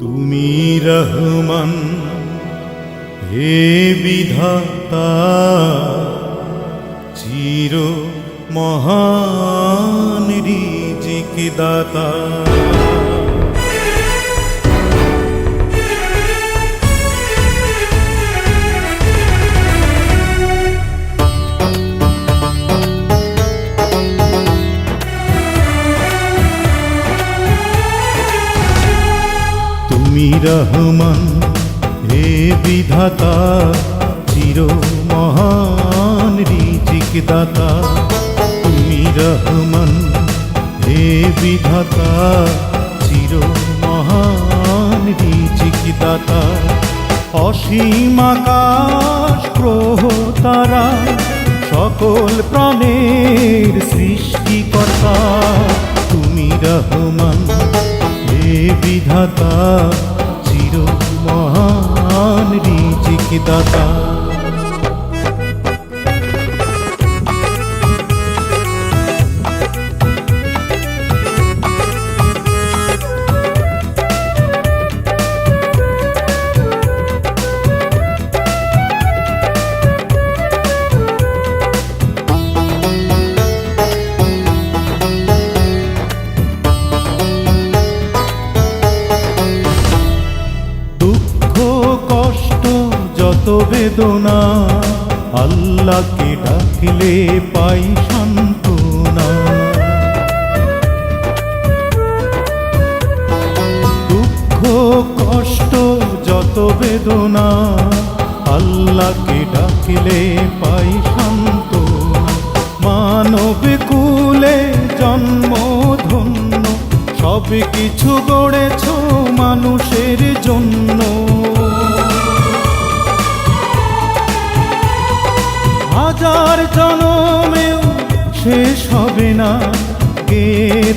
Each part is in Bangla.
তুমি রহমান হে বিধাতা চির মহান রিজিকদাতা। রহমান, হে বিধাতা, চির মহান রিজিক দাতা। তুমি রহমান, হে বিধাতা, চির মহান রিজিক দাতা। অসীম আকাশ, গ্রহ, তারা, সকল প্রাণের সৃষ্টিকর্তা। তুমি রহমান, হে বিধাতা চির মহান রিজিক দাতা বেদনা। আল্লাহকে ডাকলে পাই সান্ত্বনা। দুঃখ, কষ্ট, যত বেদনা, আল্লাহকে ডাকলে পাই সান্ত্বনা। মানব কুলে জন্ম ধন্য সব কিছু গড়েছ মানুষের জন্য। হাজার জনমেও শেষ হবে না। কে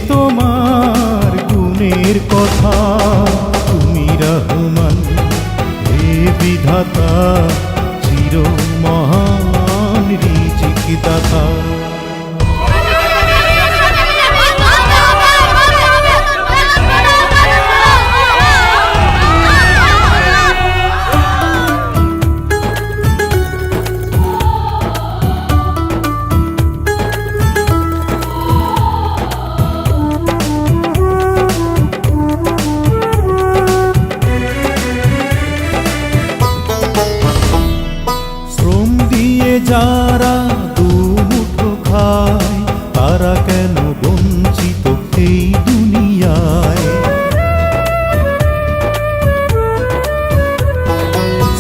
তোমার গুণের কথা। তুমি রহমান হে বিধাতা। যারা দুমুঠো খায়, তারা কেন বঞ্চিত এই দুনিয়ায়?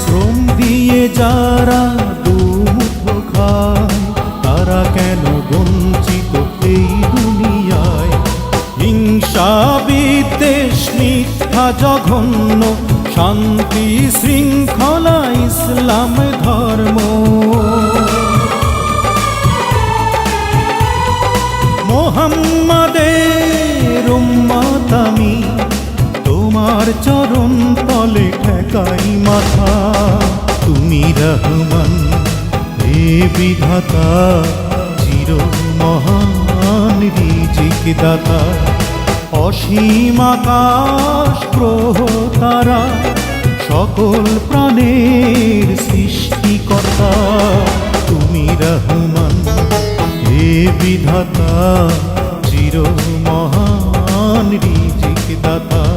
শ্রম দিয়ে যারা দুমুঠো খায়, তারা কেন বঞ্চিত এই দুনিয়ায়? হিংসা, বিদ্বেষ, মিথ্যা, জঘন্য, শান্তি, শৃঙ্খলা, ইসলাম, ধর্ম। মোহাম্মদের উম্মত আমি। তোমার চরণ তলে ঠেকাই মাথা। তুমি রহমান, হে বিধাতা, চির মহান রিজিক দাতা। অসীম আকাশ গ্রহ তারা, সকল প্রাণের সৃষ্টিকর্তা। তুমি রহমান, হে বিধাতা চির মহান রিজিক দাতা।